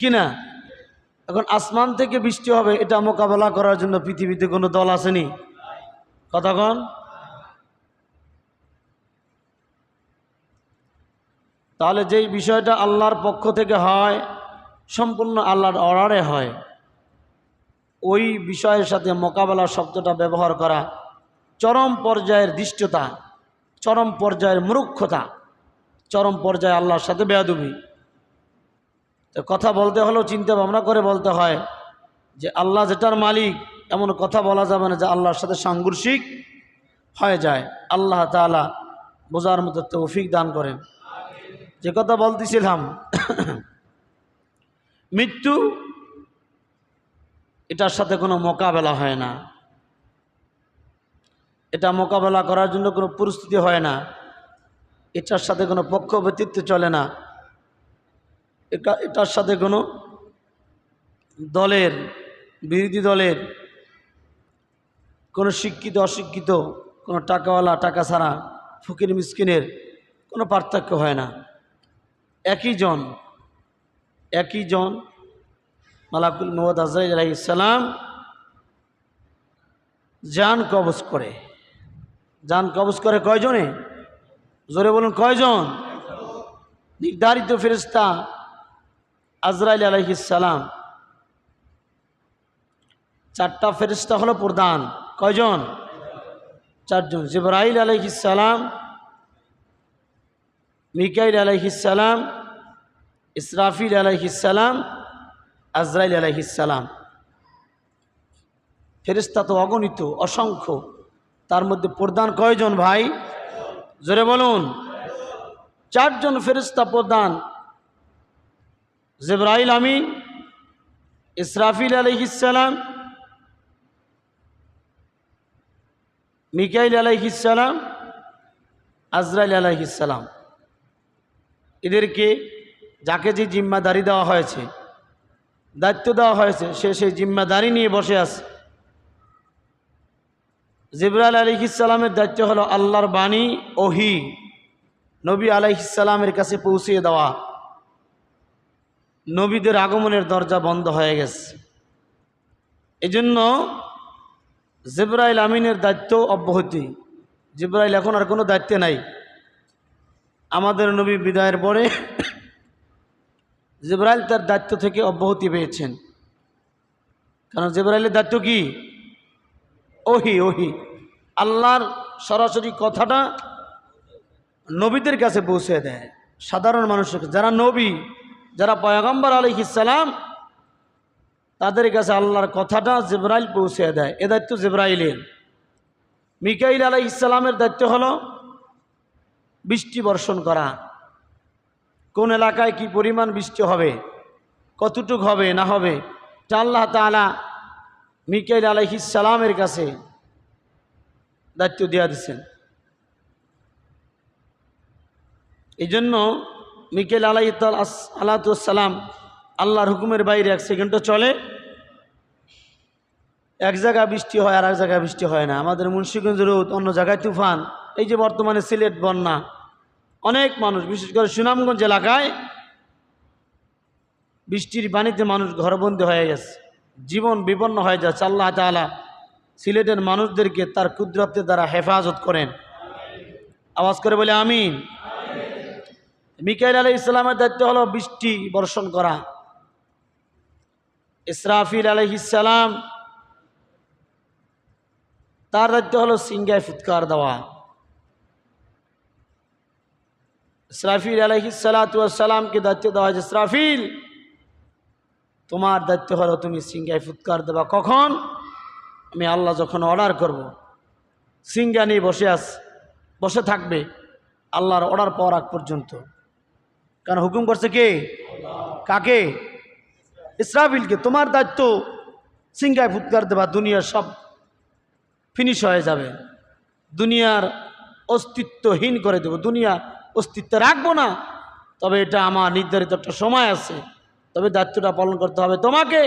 কিনা? এখন আসমান থেকে বৃষ্টি হবে, এটা মোকাবেলা করার জন্য পৃথিবীতে কোনো দল আসেনি। কতক্ষণ তাহলে যেই বিষয়টা আল্লাহর পক্ষ থেকে হয়, সম্পূর্ণ আল্লাহর অর্ডারে হয়, ওই বিষয়ের সাথে মোকাবেলা শব্দটা ব্যবহার করা চরম পর্যায়ের দৃষ্টতা, চরম পর্যায়ের মূর্খতা, চরম পর্যায়ে আল্লাহর সাথে বেয়াদুবি। তো কথা বলতে হলেও চিন্তা ভাবনা করে বলতে হয় যে আল্লাহ যেটার মালিক, এমন কথা বলা যাবে না যে আল্লাহর সাথে সাংঘর্ষিক হয়ে যায়। আল্লাহ তালা বোঝার মতো তৌফিক দান করেন। যে কথা বলতেছিলাম, মৃত্যু এটার সাথে কোনো মোকাবেলা হয় না। এটা মোকাবেলা করার জন্য কোনো পরিস্থিতি হয় না। এটার সাথে কোনো পক্ষ ব্যতীত চলে না। এটা, এটার সাথে কোনো দলের, বিরোধী দলের কোনো শিক্ষিত, অশিক্ষিত, কোনো টাকাওয়ালা, টাকা ছাড়া, ফকির মিসকিনের কোনো পার্থক্য হয় না। একই জন একই জন মালাকুল মোহাম্মদ আজরাইল আলাইসালাম যান কবজ করে। যান কবজ করে কয়জনে? জোরে বলুন, কয়জন? নির্ধারিত ফেরিস্তা আজরাইল আলাইহিসালাম চারটা ফেরিস্তা হলো প্রধান। কয়জন? চারজন। জিবরাইল আলাইহিসালাম মিকাইল আলাইহিসালাম ইসরাফিল আলাইহিসালাম আজরাইল আলাইহিসালাম ফেরিস্তা তো অগণিত, অসংখ্য। তার মধ্যে প্রধান কয়জন ভাই? জোরে বলুন। চারজন ফেরিস্তা প্রধান। জিব্রাইল আমিন ইসরাফিল আলহিসাল্লাম মিকাইল আলাইহিসাল্লাম আজরাইল আলাইহিসাল্লাম এদেরকে যাকে যে জিম্মাদারি দেওয়া হয়েছে, দায়িত্ব দেওয়া হয়েছে, সে সেই জিম্মাদারি নিয়ে বসে আছে। জিব্রাইল আলহিসাল্লামের দায়িত্ব হলো আল্লাহর বাণী, ওহি, নবী আলাইহিসাল্লামের কাছে পৌঁছিয়ে দেওয়া। নবীদের আগমনের দরজা বন্ধ হয়ে গেছে। এজন্য জিব্রাইল আমিনের দায়িত্ব অব্যাহতি। জিব্রাইল এখন আর কোনো দায়িত্বে নাই। আমাদের নবী বিদায়ের পরে জিব্রাইল তার দায়িত্ব থেকে অব্যাহতি পেয়েছেন। কারণ জিব্রাইলের দায়িত্ব কি? ওহি ওহি। আল্লাহর সরাসরি কথাটা নবীদের কাছে পৌঁছে দেয়। সাধারণ মানুষের যারা নবী যারা পয়গম্বর আলহিসাল্লাম তাদের কাছে আল্লাহর কথাটা জিব্রাইল পৌঁছে দেয়। এ দায়িত্ব জিব্রাইলের। মিকাইল আলাই ইসলামের দায়িত্ব হলো বৃষ্টি বর্ষণ করা। কোন এলাকায় কি পরিমাণ বৃষ্টি হবে, কতটুক হবে, না হবে তা আল্লাহ তালা মিকাইল আলাইহিসালামের কাছে দায়িত্ব দেওয়া দিচ্ছেন এই জন্য মিকেল আলাই আল্লাহাম আল্লাহর হুকুমের বাইরে এক সেকেন্ডও চলে। এক জায়গায় বৃষ্টি হয় আর এক জায়গায় বৃষ্টি হয় না। আমাদের মুন্সিগঞ্জ রোদ, অন্য জায়গায় তুফান। এই যে বর্তমানে সিলেট বন্যা, অনেক মানুষ, বিশেষ করে সুনামগঞ্জ এলাকায় বৃষ্টির পানিতে মানুষ ঘরবন্দি হয়ে গেছে। জীবন বিপন্ন হয়ে যাচ্ছে। আল্লাহ তালা সিলেটের মানুষদেরকে তার কুদরতের দ্বারা হেফাজত করেন। আওয়াজ করে বলে, আমিন। মিকাইল আলাই ইসলামের দায়িত্ব হলো বৃষ্টি বর্ষণ করা। ইসরাফিল আলহিসাম তার দায়িত্ব হলো সিংগায় ফুৎকার দেওয়া। ইসরাফিল আলহিসালামকে দায়িত্ব দেওয়া হয়েছে, ইসরাফিল, তোমার দায়িত্ব হলো তুমি সিংগায় ফুৎকার দেবা। কখন? আমি আল্লাহ যখন অর্ডার করব। সিঙ্গা নিয়ে বসে আস, বসে থাকবে, আল্লাহর অর্ডার পাওয়ার আগ পর্যন্ত। কারণ হুকুম করছে কে? কাকে? ইসরাফিলকে। তোমার দায়িত্ব সিংগায় ফুৎকার দেবা দুনিয়ার সব ফিনিশ হয়ে যাবে। দুনিয়ার অস্তিত্বহীন করে দেব। দুনিয়া অস্তিত্ব রাখব না। তবে এটা আমার নির্ধারিত একটা সময় আছে। তবে দায়িত্বটা পালন করতে হবে তোমাকে।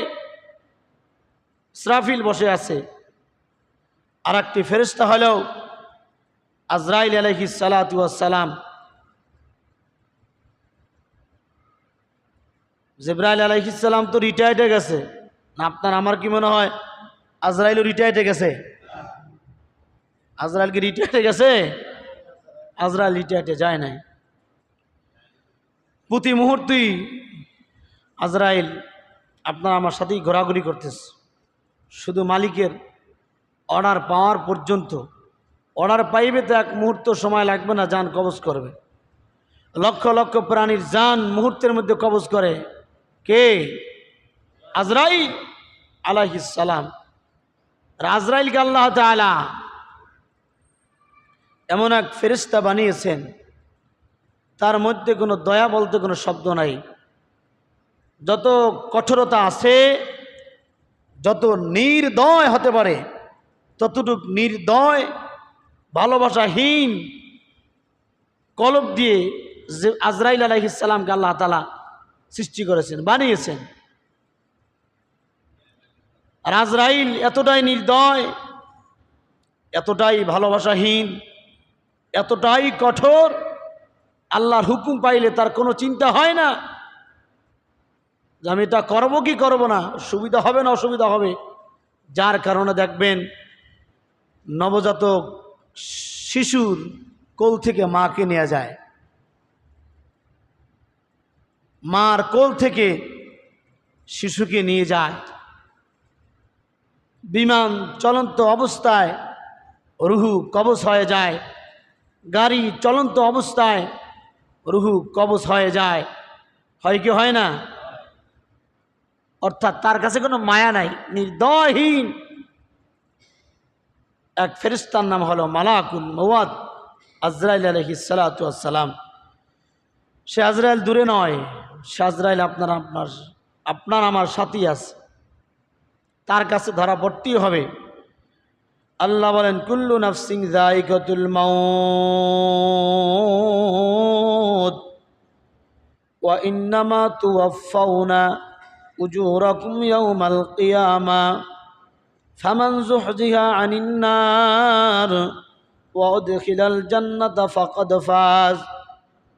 ইসরাফিল বসে আছে। আর একটি ফেরিস্তা হলেও আজরাইল আলহি সালাতাম জেব্রাইল আলাইহিসাল্লাম তো রিটায়ার্ড গেছে। না, আপনার আমার কি মনে হয়? আজরাইলও রিটায়ার্ড গেছে? আজরাইল কি রিটায়ার্ড হয়ে গেছে? আজরাইল রিটায়ার্ডে যায় নাই। প্রতি মুহূর্তেই আজরাইল আপনার আমার সাথেই ঘোরাঘুরি করতেছে। শুধু মালিকের অর্ডার পাওয়ার পর্যন্ত। অর্ডার পাইবে তো এক মুহূর্ত সময় লাগবে না, যান কবজ করবে। লক্ষ লক্ষ প্রাণীর যান মুহূর্তের মধ্যে কবজ করে। কে? আজরাইল আলাইহিসালাম আজরাইলকে আল্লাহ তাআলা এমন এক ফেরিস্তা বানিয়েছেন। তার মধ্যে কোনো দয়া বলতে কোনো শব্দ নাই। যত কঠোরতা আছে, যত নির্দয় হতে পারে, ততটুক নির্দয়, ভালোবাসাহীন কলব দিয়ে যে আজরাইল আলাইহিসাল্লামকে আল্লাহ তালা সৃষ্টি করেছেন, বানিয়েছেন। আর আজরাইল এতটাই নির্দয়, এতটাই ভালোবাসাহীন, এতটাই কঠোর, আল্লাহর হুকুম পাইলে তার কোনো চিন্তা হয় না। যে আমি এটা করব কি করব না, সুবিধা হবে না অসুবিধা হবে। যার কারণে দেখবেন নবজাতক শিশুর কোল থেকে মাকে নেওয়া যায়। মার কোল থেকে শিশুকে নিয়ে যায়। বিমান চলন্ত অবস্থায় রুহু কবচ হয়ে যায়। গাড়ি চলন্ত অবস্থায় রুহু কবচ হয়ে যায়। হয় কি হয় না? অর্থাৎ তার কাছে কোনো মায়া নাই, নির্দয়হীন। এক ফেরিস্তার নাম হলো মালাকুল মৌয়াদ আজরাইল আলহি সালাতাম সে আজরাইল দূরে নয় সে আজরাইল আপনার আপনার আপনার আমার সাথী আছে। তার কাছে ধরা পড়তেই হবে। আল্লাহ বলেন, কুল্লু নাফসিং জাইকাতুল মাউত, ওয়া ইন্নামা তুওয়াফাউনা উজুরাকুম ইয়াউমাল কিয়ামা, ফামান যুহজিহা আনিন নার, ওয়া উদখিলাল জান্নাতা ফাকাদ ফাজ।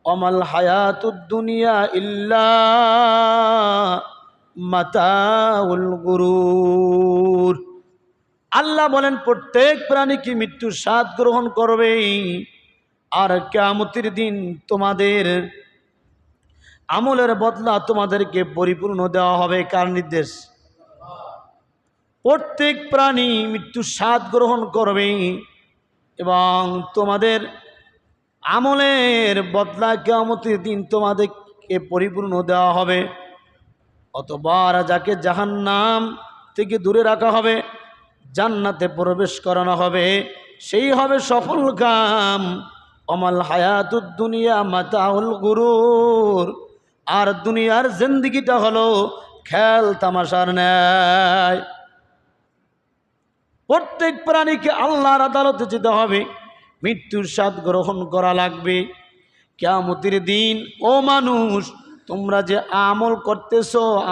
ওমাল হায়াতুদ দুনিয়া ইল্লা মাতাউল গুরুর। আল্লাহ বলেন, প্রত্যেক প্রাণী কি মৃত্যুর স্বাদ গ্রহণ করবে? আর কেমতির দিন তোমাদের আমলের বদলা তোমাদেরকে পরিপূর্ণ দেওয়া হবে। কার নির্দেশ? প্রত্যেক প্রাণী মৃত্যুর স্বাদ গ্রহণ করবে এবং তোমাদের আমলের বদলা কেমতির দিন তোমাদেরকে পরিপূর্ণ দেওয়া হবে। অতবার যাকে জাহান্নাম থেকে দূরে রাখা হবে, জান্নাতে প্রবেশ করানো হবে, সেই হবে সফল কাম অমাল হায়াতুদ দুনিয়া মাতাউল গুরুর। আর দুনিয়ার জিন্দিগিটা হলো খেল তামাশার ন্যায়। প্রত্যেক প্রাণীকে আল্লাহর আদালতে যেতে হবে। মৃত্যুর স্বাদ গ্রহণ করা লাগবে। কেমতির দিন, ও মানুষ, তোমরা যে আমল করতেছ,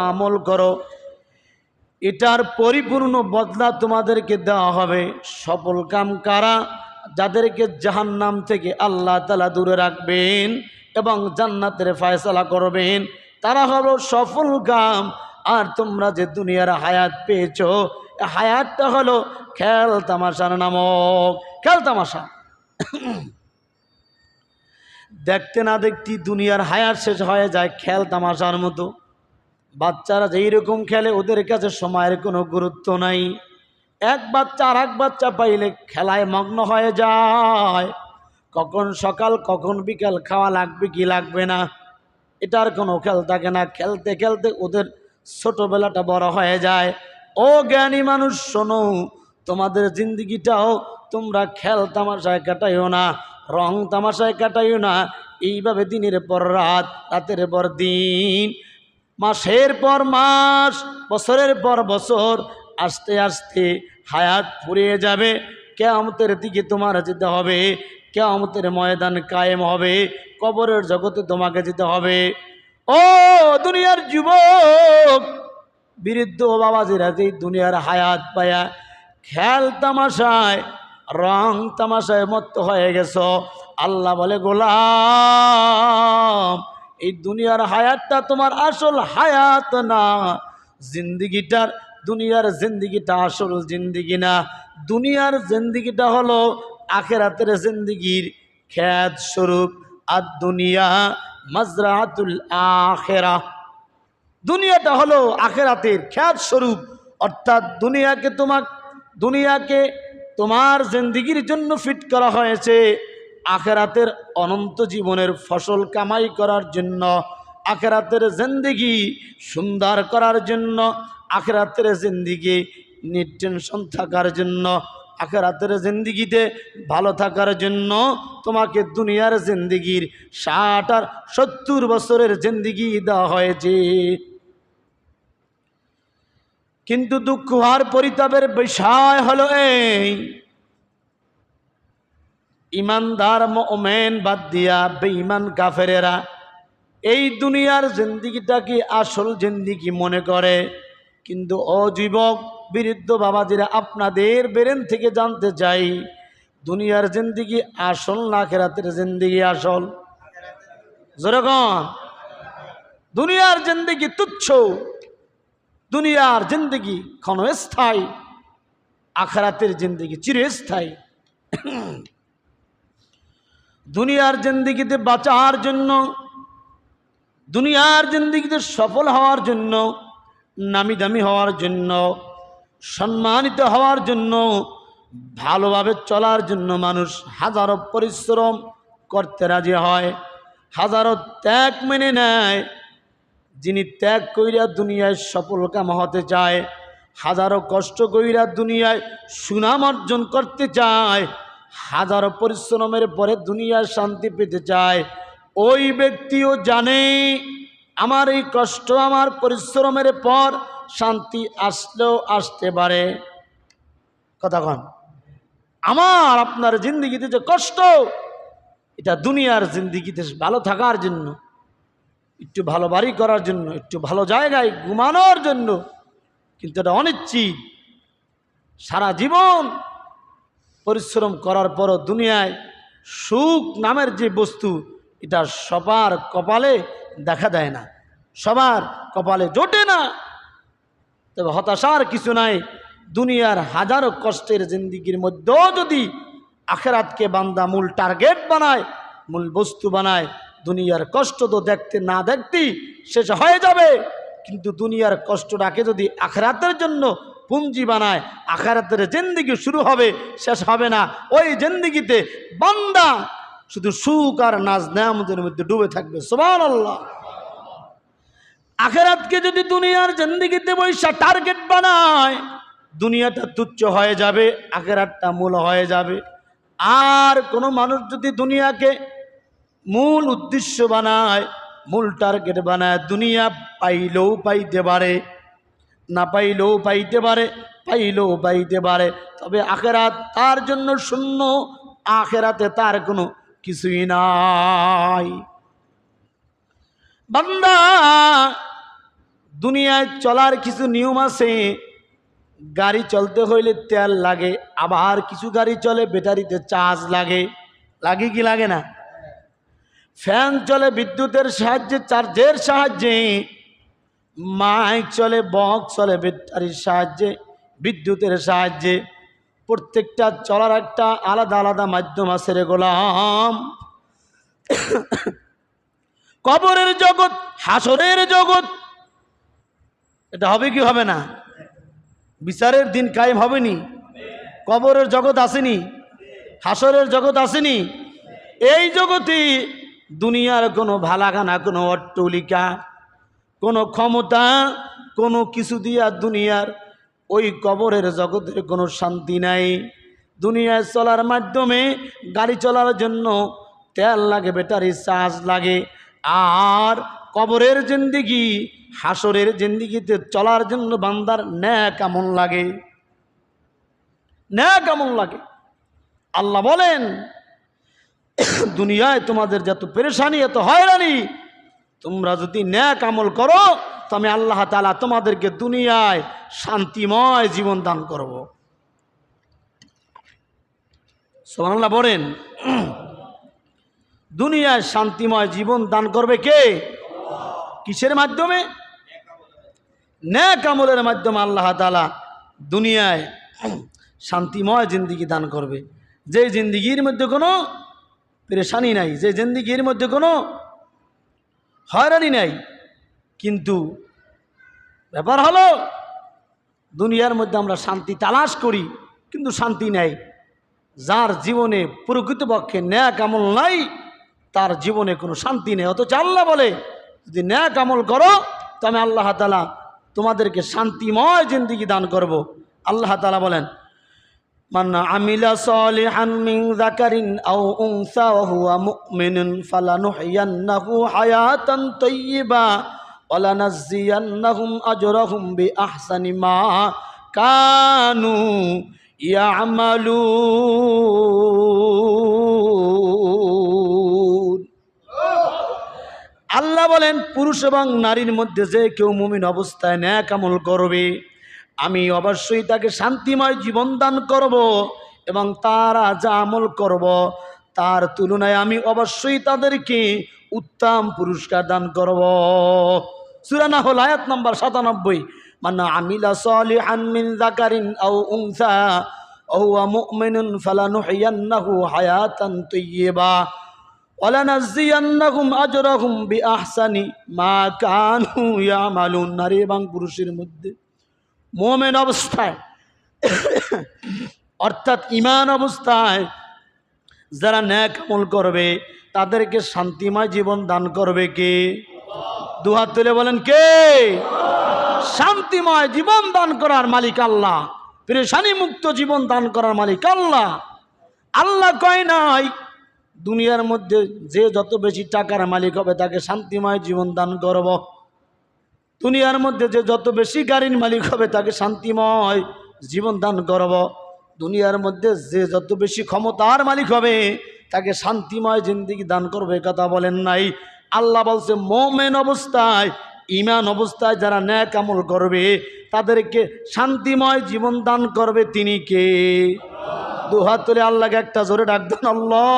আমল করো। এটার পরিপূর্ণ বদলা তোমাদেরকে দেওয়া হবে। সফল কাম কারা, যাদেরকে জাহান্নাম থেকে আল্লাহ তালা দূরে রাখবেন এবং জান্নাতের ফয়সলা করবেন, তারা হলো সফল কাম। আর তোমরা যে দুনিয়ার হায়াত পেয়েছ হায়াতটা হলো খেল তামাশার নামক খেল তামাশা দেখতে না দেখতে দুনিয়ার হায়ার শেষ হয়ে যায় খেল তামাশার মতো। বাচ্চারা যেই রকম খেলে, ওদের কাছে সময়ের কোনো গুরুত্ব নাই। এক বাচ্চা আর এক বাচ্চা পাইলে খেলায় মগ্ন হয়ে যায়। কখন সকাল, কখন বিকাল, খাওয়া লাগবে কি লাগবে না। এটার কোনো খেল থাকে না। খেলতে খেলতে ওদের ছোটবেলাটা বড় হয়ে যায়। ও জ্ঞানী মানুষ, শোনো, তোমাদের জিন্দিগিটাও তোমরা খেল তামাশায় কাটাইও না, রং তামাশায় কাটাইও না। এইভাবে দিনের পর রাত, রাতের পর দিন, মাসের পর মাস, বছরের পর বছর আস্তে আস্তে হায়াত ফুরিয়ে যাবে। কেয়ামতের দিকে তোমার যেতে হবে, কেয়ামতের ময়দান কায়েম হবে, কবরের জগতে তোমাকে যেতে হবে। ও দুনিয়ার যুবক, বৃদ্ধ বাবাজিরা যে দুনিয়ার হায়াত পায়া, খেল তামাশায় রং তামাশায় মত্ত হয়ে গেছ। আল্লাহ বলে, গোলাম, এই দুনিয়ার হায়াতটা তোমার আসল হায়াত না। জিন্দিগিটার, দুনিয়ার জিন্দিগিটা আসল জিন্দিগি না। দুনিয়ার জিন্দিগিটা হলো আখেরাতের জিন্দিগির খ্যাত স্বরূপ। আর দুনিয়া মাজরাতুল আখেরা। দুনিয়াটা হলো আখেরাতের খ্যাত স্বরূপ। অর্থাৎ দুনিয়াকে তোমাক, দুনিয়াকে তোমার জিন্দিগির জন্য ফিট করা হয়েছে। আখেরাতের অনন্ত জীবনের ফসল কামাই করার জন্য, আখেরাতের জিন্দিগি সুন্দর করার জন্য, আখেরাতের জিন্দিগি নির্টেনশন থাকার জন্য, আখেরাতের জিন্দিগিতে ভালো থাকার জন্য তোমাকে দুনিয়ার জিন্দিগির ষাট আর সত্তর বছরের জিন্দিগি দেওয়া হয়েছে। কিন্তু দুঃখ আর পরিতাপের বিষয় হলো এই। ইমানদার মোমেন বাদ দিয়া বেঈমান কাফেরেরা, এই দুনিয়ার জিন্দিগিটাকে আসল জিন্দিগি মনে করে? কিন্তু ও যুবক বিরুদ্ধ বাবাজিরা, আপনাদের বেরেন থেকে জানতে চাই, দুনিয়ার জিন্দিগি আসল না খেরাতের জিন্দিগি আসল? যেরকম দুনিয়ার জিন্দিগি তুচ্ছ। দুনিয়ার জিন্দগি ক্ষণস্থায়ী, আখরাতের জিন্দগি চিরস্থায়ী। দুনিয়ার জিন্দগিতে বাঁচার জন্য, দুনিয়ার জিন্দগিতে সফল হওয়ার জন্য নামি দামি হওয়ার জন্য, সম্মানিত হওয়ার জন্য, ভালোভাবে চলার জন্য মানুষ হাজারো পরিশ্রম করতে রাজি হয়, হাজারো ত্যাগ মেনে নেয় যিনি ত্যাগ কইরা দুনিয়ায় সফল কাম হতে চায়, হাজারো কষ্ট কইরা দুনিয়ায় সুনাম অর্জন করতে চায়, হাজারো পরিশ্রমের পরে দুনিয়ায় শান্তি পেতে চায়, ওই ব্যক্তিও জানে আমার এই কষ্ট, আমার পরিশ্রমের পর শান্তি আসলেও আসতে পারে। কথা কন, আমার, আপনার জিন্দিগিতে যে কষ্ট, এটা দুনিয়ার জিন্দিগিতে ভালো থাকার জন্য একটু ভালো বাড়ি করার জন্য, একটু ভালো জায়গায় ঘুমানোর জন্য। কিন্তু এটা অনিশ্চিত। সারা জীবন পরিশ্রম করার পরও দুনিয়ায় সুখ নামের যে বস্তু, এটা সবার কপালে দেখা দেয় না। সবার কপালে জোটে না। তবে হতাশার কিছু নাই। দুনিয়ার হাজারো কষ্টের জিন্দিগির মধ্যেও যদি আখেরাতকে বান্দা মূল টার্গেট বানায়, মূল বস্তু বানায় দুনিয়ার কষ্ট তো দেখতে না দেখতেই শেষ হয়ে যাবে। কিন্তু দুনিয়ার কষ্টটাকে যদি আখরাতের জন্য পুঞ্জি বানায়, আখরাতের জিন্দিগি শুরু হবে, শেষ হবে না। ওই জিন্দিগিতে বান্দা শুধু সুখ আর নাজ নেয়ামতের মধ্যে ডুবে থাকবে। সোমান আল্লাহ আখেরাতকে যদি দুনিয়ার জিন্দিগিতে বৈশা টার্গেট বানায়, দুনিয়াটা তুচ্ছ হয়ে যাবে, আখেরাতটা মূল হয়ে যাবে। আর কোনো মানুষ যদি দুনিয়াকে মূল উদ্দেশ্য বানায়, মূল টার্গেট বানায়, দুনিয়া পাইলেও পাইতে পারে, না পাইলেও পাইতে পারে, পাইলেও পাইতে পারে। তবে আখেরাত তার জন্য শূন্য, আখেরাতে তার কোনো কিছুই নাই। বান্দা, দুনিয়ায় চলার কিছু নিয়ম আছে, গাড়ি চলতে হইলে তেল লাগে, আবার কিছু গাড়ি চলে, ব্যাটারিতে চার্জ লাগে। লাগে কি লাগে না? ফ্যান চলে বিদ্যুতের সাহায্যে, চার্জের সাহায্যে, মাইক চলে বক চলে ব্যাটারির সাহায্যে, বিদ্যুতের সাহায্যে। প্রত্যেকটা চলার একটা আলাদা আলাদা মাধ্যম আছে রে গোলাম। কবরের জগৎ, হাসরের জগৎ, এটা হবে কি হবে না? বিচারের দিন কায়েম হবে নি কবরের জগৎ আসেনি? হাসরের জগৎ আসেনি? এই জগতে দুনিয়ার কোনো ভালাখানা কোনো অট্টলিকা, কোনো ক্ষমতা, কোনো কিছু দিয়া দুনিয়ার ওই কবরের জগতের কোনো শান্তি নাই। দুনিয়ায় চলার মাধ্যমে গাড়ি চলার জন্য তেল লাগে, ব্যাটারি চার্জ লাগে, আর কবরের জিন্দিগি, হাসরের জিন্দিগিতে চলার জন্য বান্দার ন্যা কেমন লাগে। ন্যা কেমন লাগে। আল্লাহ বলেন দুনিয়ায় তোমাদের যত পেরেশানি, এত হয়রানি, তোমরা যদি ন্যাক আমল করো তো আমি আল্লাহ তালা তোমাদেরকে দুনিয়ায় শান্তিময় জীবন দান করব। সোমানাল্লাহ বলেন, দুনিয়ায় শান্তিময় জীবন দান করবে কে? কিসের মাধ্যমে? ন্যাক আমলের মাধ্যমে আল্লাহ তালা দুনিয়ায় শান্তিময় জিন্দিগি দান করবে। যে জিন্দিগির মধ্যে কোনো পেরেশানি নাই, যে জিন্দিগির মধ্যে কোনো হয়রানি নাই। কিন্তু ব্যাপার হলো, দুনিয়ার মধ্যে আমরা শান্তি তালাশ করি, কিন্তু শান্তি নাই। যার জীবনে প্রকৃতপক্ষে ন্যাক আমল নাই, তার জীবনে কোনো শান্তি নেই। অথচ আল্লাহ বলে, যদি ন্যাক আমল করো তো আমি আল্লাহ তালা তোমাদেরকে শান্তিময় জিন্দিগি দান করব। আল্লাহ তালা বলেন من عمل صالحا من ذكر أو أنثى وهو مؤمن فلنحيينه حياة طيبة ولنجزينهم أجرهم بأحسن ما كانوا يعملون আল্লাহ বলেন পুরুষ এবং নারীর মধ্যে যে কেউ মুমিন অবস্থায় ন্যাক আমল করবে আমি অবশ্যই তাকে শান্তিময় জীবন দান করব এবং তারা যা আমল করব তার তুলনায় আমি অবশ্যই তাদেরকে উত্তম পুরস্কার দান করব সুরানা হল আয়াত নম্বর সাতানব্বই মান্না আমিলা সালিহান মিন যাকারিন আও উনসা وهو مؤمن فلنحيينه حياة طيبة ولنجزينهم أجرهم بأحسن ما كانوا يعملون নারী এবং পুরুষের মধ্যে মোমেন অবস্থায়, অর্থাৎ ইমান অবস্থায় যারা ন্যাক আমল করবে, তাদেরকে শান্তিময় জীবন দান করবে কে? দুহাত তুলে বলেন কে? শান্তিময় জীবন দান করার মালিক আল্লাহ পরেশানি মুক্ত জীবন দান করার মালিক আল্লাহ। আল্লাহ কয় নাই, দুনিয়ার মধ্যে যে যত বেশি টাকার মালিক হবে, তাকে শান্তিময় জীবন দান করব। দুনিয়ার মধ্যে যে যত বেশি গাড়ির মালিক হবে, তাকে শান্তিময় জীবন দান করব। দুনিয়ার মধ্যে যে যত বেশি ক্ষমতার মালিক হবে, তাকে শান্তিময় জিন্দিগি দান করবে। কথা বলেন নাই। আল্লাহ বলছে, মোমেন অবস্থায় ইমান অবস্থায় যারা ন্যায় কামল করবে, তাদেরকে শান্তিময় জীবন দান করবে তিনি কে? দুহাত তুলে আল্লাহকে একটা জোরে ডাক দেন, আল্লাহ।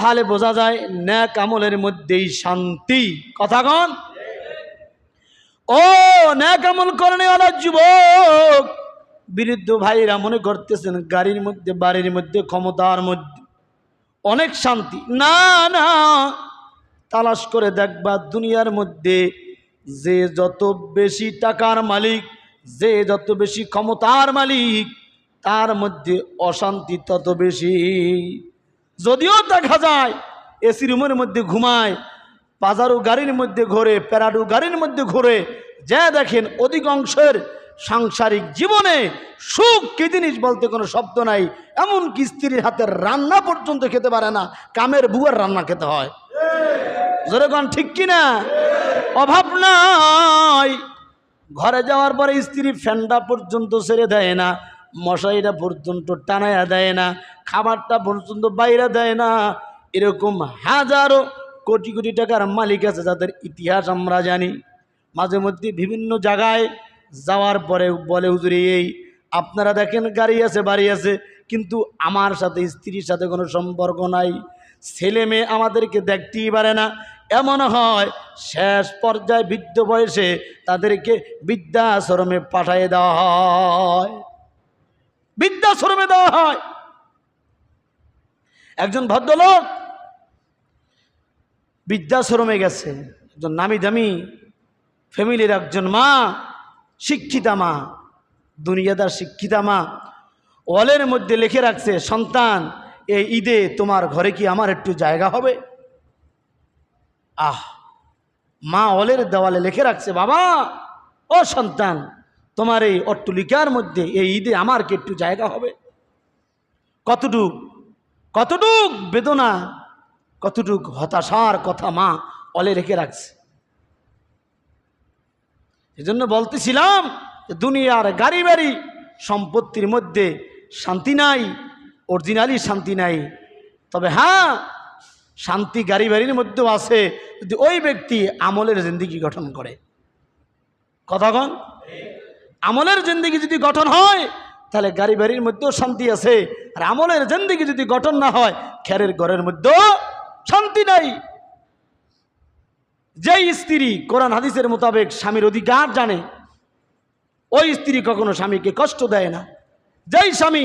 তাহলে বোঝা যায় ন্যাক আমলের মধ্যেই শান্তি। কথা কন? ও, ন্যাক আমল করণে অনেক যুবক। বিরুদ্ধ ভাইরা মনে করতেছেন গাড়ির মধ্যে, বাড়ির মধ্যে, ক্ষমতার মধ্যে। অনেক শান্তি। না না। তালাশ করে দেখবা দুনিয়ার মধ্যে যে যত বেশি টাকার মালিক, যে যত বেশি ক্ষমতার মালিক, তার মধ্যে অশান্তি তত বেশি। যদিও দেখা যায়, এসি রুমের মধ্যে ঘুমায়, পাজারু গাড়ির মধ্যে ঘোরে, প্যারাডু গাড়ির মধ্যে ঘোরে, যা দেখেন অধিকাংশের সাংসারিক জীবনে সুখ কি জিনিস বলতে কোনো শব্দ নাই। এমনকি স্ত্রীর হাতের রান্না পর্যন্ত খেতে পারে না, কামের বুয়ার রান্না খেতে হয়। যেরকম ঠিক কিনা? অভাব নাই। ঘরে যাওয়ার পরে স্ত্রী ফ্যানটা পর্যন্ত ছেড়ে দেয় না। মশাইটা পর্যন্ত টানায়া দেয় না, খাবারটা পর্যন্ত বাইরে দেয় না। এরকম হাজারো কোটি কোটি টাকার মালিক আছে যাদের ইতিহাস আমরা জানি। মাঝে মধ্যে বিভিন্ন জায়গায় যাওয়ার পরে বলে, হুজুরি এই, আপনারা দেখেন গাড়ি আছে, বাড়ি আছে, কিন্তু আমার সাথে, স্ত্রীর সাথে কোনো সম্পর্ক নাই। ছেলে মেয়ে আমাদেরকে দেখতেই পারে না। এমন হয়, শেষ পর্যায়ে বৃদ্ধ বয়সে তাদেরকে বৃদ্ধাশ্রমে পাঠিয়ে দেওয়া হয়। বৃদ্ধাশ্রমে দেওয়া হয়। একজন ভদ্রলোক বৃদ্ধাশ্রমে গেছে। একজন নামি দামি ফ্যামিলির একজন মা, শিক্ষিতা মা, দুনিয়াদার শিক্ষিতা মা, ওয়ালের মধ্যে লিখে রাখছে, সন্তান, এই ঈদে তোমার ঘরে কি আমার একটু জায়গা হবে? আহ, মা অলের দেওয়ালে লিখে রাখছে, বাবা, ও সন্তান তোমার এই অট্টলিকার মধ্যে এই ঈদে আমার কি একটু জায়গা হবে? কতটুক কতটুক বেদনা, কতটুক হতাশার কথা মা অলে রেখে রাখছে। এজন্য বলতেছিলাম দুনিয়ার গাড়ি বাড়ি সম্পত্তির মধ্যে শান্তি নাই, অরিজিনালি শান্তি নাই। তবে হ্যাঁ শান্তি গাড়ি বাড়ির মধ্যেও আছে যদি ওই ব্যক্তি আমলের জিন্দিগি গঠন করে। কথাগণ আমলের জিন্দিগি যদি গঠন হয়, তাহলে গাড়ি বাড়ির মধ্যেও শান্তি আছে। আর আমলের জিন্দিগি যদি গঠন না হয়, খেরের ঘরের মধ্যেও শান্তি নাই। যেই স্ত্রী কোরআন হাদিসের মোতাবেক স্বামীর অধিকার জানে, ওই স্ত্রী কখনো স্বামীকে কষ্ট দেয় না। যেই স্বামী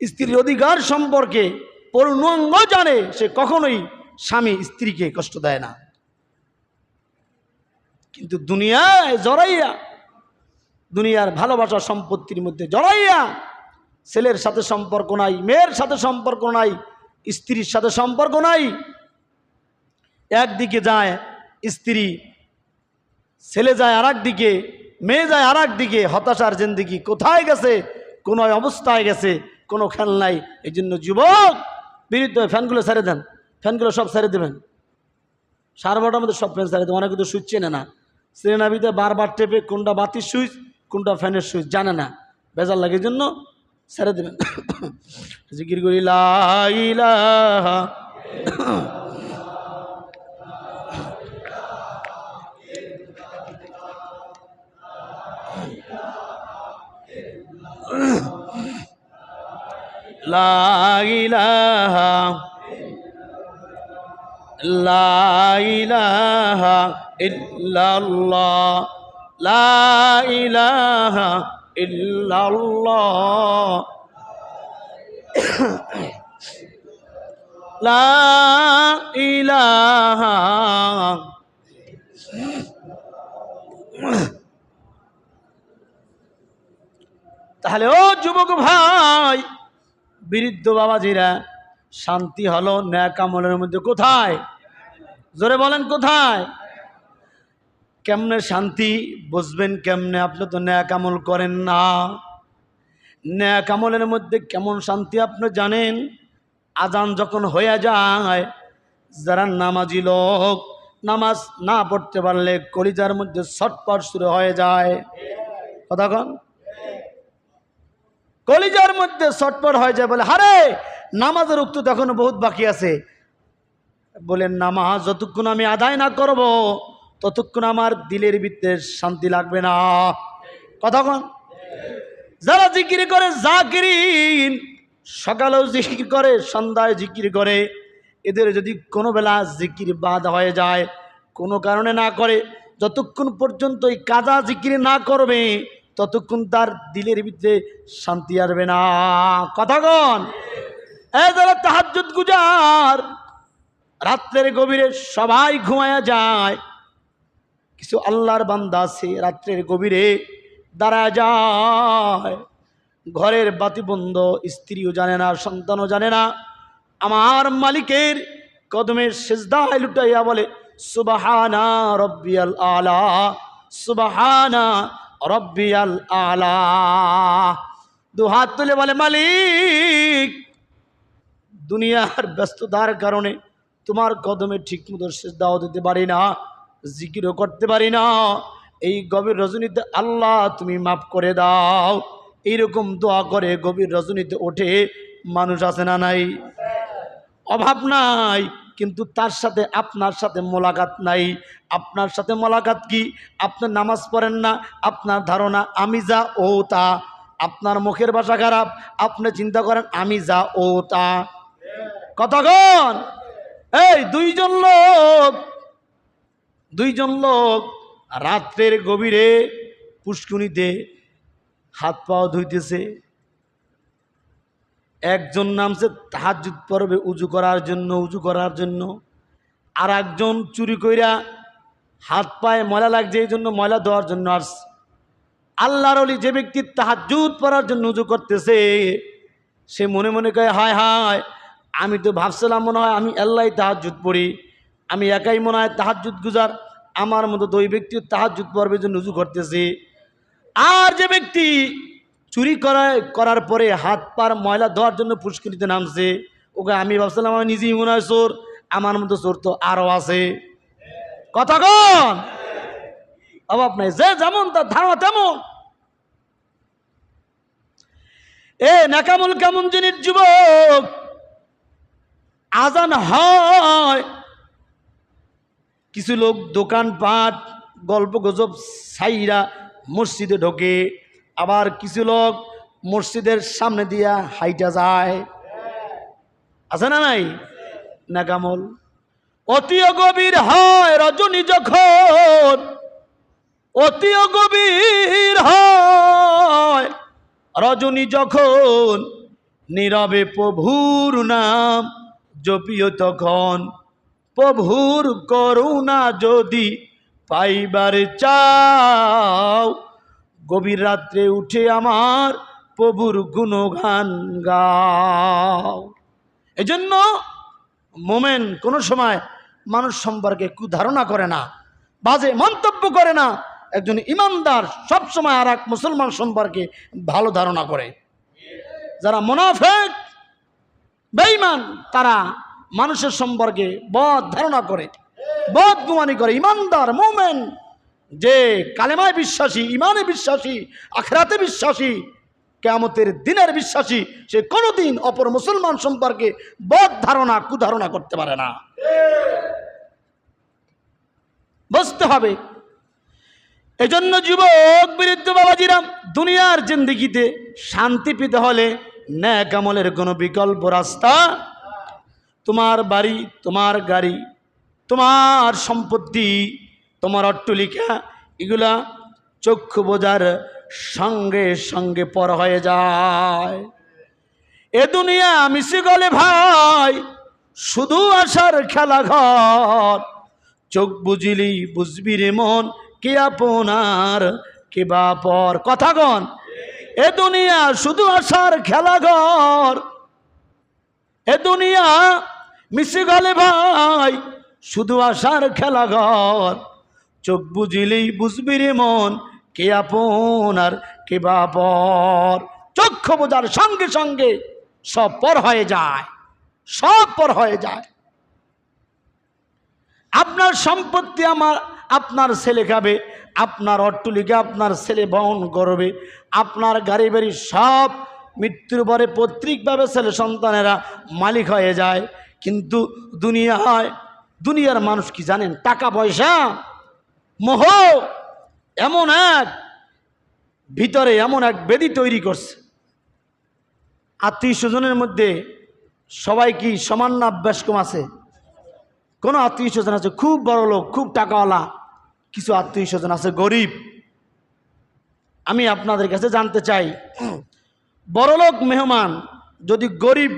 স্ত্রীর অধিকার সম্পর্কে পূর্ণাঙ্গ জানে, সে কখনোই স্বামী স্ত্রীকে কষ্ট দেয় না। কিন্তু দুনিয়ায় জড়াইয়া দুনিয়ার ভালোবাসা সম্পত্তির মধ্যে জড়াইয়া ছেলের সাথে সম্পর্ক নাই, মেয়ের সাথে সম্পর্ক নাই, স্ত্রীর সাথে সম্পর্ক নাই। একদিকে যায় স্ত্রী, ছেলে যায় আর দিকে মেয়ে যায় আর দিকে হতাশার জিন্দিগি কোথায় গেছে? কোন অবস্থায় গেছে, কোনো খেল নাই। এই জন্য যুবক বিরুদ্ধ ফ্যানগুলো ছেড়ে দেন। ফ্যানগুলো সব ছেড়ে দেবেন। সাড়ে বারোটার মধ্যে সব ফ্যান ছেড়ে দেবেন অনেকে তো সুইচ চেনে না শ্রেনাবিতে বারবার টেপে কোনটা বাতির সুইচ কোনটা ফ্যানের সুইচ জানে না। বেজার লাগে জন্য ছেড়ে দেবেন। জিকির করি লাইলা লাইলাহা ই ইল্লাল্লাহ। لا إله إلا الله لا إله إلا الله لا إله তাহলে ও যুবক ভাই বৃদ্ধ বাবাজিরা শান্তি হলো ন্যাক আমলের মধ্যে কোথায় জোরে বলেন কোথায় কেমনে শান্তি বুঝবেন কেমনে? আপনি তো ন্যাক আমল করেন না। ন্যাক আমলের মধ্যে কেমন শান্তি আপনি জানেন? আজান যখন হয়ে যায়, যারা নামাজি লোক, নামাজ না পড়তে পারলে কলিজার মধ্যে ছটপট শুরু হয়ে যায়। কথা কন? কলিজার মধ্যে ছটপট হয়ে যায় বলে, হারে, নামাজের উক্ত এখনও বহুত বাকি আছে। বলে, নামাজ যতক্ষণ আমি আদায় না করব ততক্ষণ আমার দিলের ভিতরে শান্তি লাগবে না। কতক্ষণ যারা জিকির করে জাকিরিন, সকালেও জিকির করে, সন্ধ্যায় জিকির করে। এদের যদি কোনো বেলা জিকির বাদ হয়ে যায়, কোনো কারণে না করে, যতক্ষণ পর্যন্ত এই কাজা জিকির না করবে, ততক্ষণ তার দিলের ভিতরে শান্তি আসবে না। কথাগণ এ যারা তাহাজ্জুদ গুজার, রাত্রের গভীরে সবাই ঘুমায়া যায় কিছু আল্লাহর বান্দা আছে রাত্রের গভীরে দাঁড়া যায়। ঘরের বাতি বন্ধ, স্ত্রীও জানে না, সন্তানও জানে না। আমার মালিকের কদমের সেজদায় লুটাইয়া বলে, সুবাহানা রব্বিয়াল আলা, সুবাহানা রব্বিয়াল আলা। দু হাত তুলে বলে, মালিক, দুনিয়ার ব্যস্ততার কারণে তোমার কদমে ঠিক মতো দাও দিতে পারি না। জিকিরও করতে পারি না। এই গভীর রজনীতে আল্লাহ তুমি মাফ করে দাও। এইরকম দোয়া করে গভীর রজনীতে ওঠে মানুষ আছে না নাই? অভাব নাই, কিন্তু তার সাথে আপনার সাথে মোলাকাত নাই। আপনার সাথে মোলাকাত কি? আপনি নামাজ পড়েন না, আপনার ধারণা আমি যা, ও তা। আপনার মুখের ভাষা খারাপ, আপনি চিন্তা করেন আমি যা, ও তা। কথা কতক্ষণ এই দুইজন লোক দুইজন লোক রাত্রের গভীরে পুষ্কুনিতে হাত পাও ধুইতেছে। একজন নামছে তাহাজুদ পর্বে উজু করার জন্য, উজু করার জন্য। আর একজন চুরি কইরা হাত পায়ে ময়লা লাগছে, এই জন্য ময়লা দেওয়ার জন্য আসছে। আল্লাহর অলি যে ব্যক্তি তাহাজুদ পড়ার জন্য উজু করতেছে, সে মনে মনে কয়, হায় হায়, আমি তো ভাবছিলাম মনে হয় আমি আল্লাহ তাহাজুদ পড়ি। আমি একাই মনে হয় তাহাজুদ গুজার। আমার মতো দুই ব্যক্তি তাহাজুদ পর্বের জন্য উজু করতেছে। আর যে ব্যক্তি চুরি করায়, করার পরে হাত পার ময়লা ধোয়ার জন্য পুষ্করিতে নামছে, ওকে আমি ভাবছিলাম, আমি নিজেই মনে হয় চোর, আমার মতো চোর তো আরও আছে। কথা কন। অভাব নাই, যে যেমন তার ধারণা তেমন। এ নাকামুল কেমন জিনিস, যুবক? আজান হয় কিছু লোক দোকানপাট গল্প গজব সাইরা মসজিদে ঢোকে। আবার কিছু লোক মসজিদের সামনে দিয়া হাইটা যায়। আছে না নাই? নাকামল অতি গভীর হয় রজনী যখন, অতি গভীর হয় রজনী যখন। নীরবে প্রভুর নাম জপিও তখন। প্রভুর করুণা যদি পাইবার চাও, গভীর রাত্রে উঠে আমার প্রভুর গুণগান গাও। এজন্য মোমেন কোনো সময় মানুষ সম্পর্কে কুধারণা করে না, বাজে মন্তব্য করে না। একজন ইমানদার সব সময় আর এক মুসলমান সম্পর্কে ভালো ধারণা করে। যারা মোনাফেক, বেঈমান, তারা মানুষের সম্পর্কে বদ ধারণা করে, বদ গুমানি করে, ইমানদার, মোমেন, যে কালেমায় বিশ্বাসী ইমানে বিশ্বাসী, আখরাতে বিশ্বাসী, কেয়ামতের দিনের বিশ্বাসী, সে কোনোদিন অপর মুসলমান সম্পর্কে বদ ধারণা, কুধারণা করতে পারে না। বুঝতে হবে। এজন্য যুবক বিরুদ্ধ বাবাজিরাম দুনিয়ার জিন্দিগিতে শান্তি পেতে হলে ন্যাক আমলের কোনো বিকল্প রাস্তা তোমার বাড়ি, তোমার গাড়ি, তোমার সম্পত্তি, তোমার অট্টলিকা, এগুলা চক্ষু বোঝার সঙ্গে সঙ্গে পর হয়ে যায়। এ দুনিয়া মিশে গলে ভাই, শুধু আসার খেলা ঘর। চোখ বুঝিলি বুঝবি রে মন, কে আপনার, কে বাপর কথা কন, এ দুনিয়া শুধু আসার খেলা ঘর। এ দুনিয়া মিশে গেলে ভাই, শুধু আসার খেলা ঘর চোখ বুঝিলেই বুঝবি রে মন, কে আপন আর কে বাপর চক্ষু বোঝার সঙ্গে সঙ্গে সব পর হয়ে যায়, সব পর হয়ে যায়। আপনার সম্পত্তি আমার, আপনার ছেলে খাবে, আপনার অট্টলিকা, আপনার ছেলে বহন করবে, আপনার গাড়ি বাড়ি সব মৃত্যুর পরে পৈতৃকভাবে ছেলে সন্তানেরা মালিক হয়ে যায়। কিন্তু দুনিয়ায় দুনিয়ার মানুষ কি জানেন? টাকা পয়সা, মোহ, এমন এক, ভিতরে এমন এক বেদি তৈরি করছে। আত্মীয় স্বজনের মধ্যে সবাই কি সমান না কম আছে? কোনো আত্মীয় স্বজন আছে, খুব বড় লোক, খুব টাকাওয়ালা, কিছু আত্মীয় স্বজন আছে, গরিব। আমি আপনাদের কাছে জানতে চাই বড়লোক মেহমান, যদি গরিব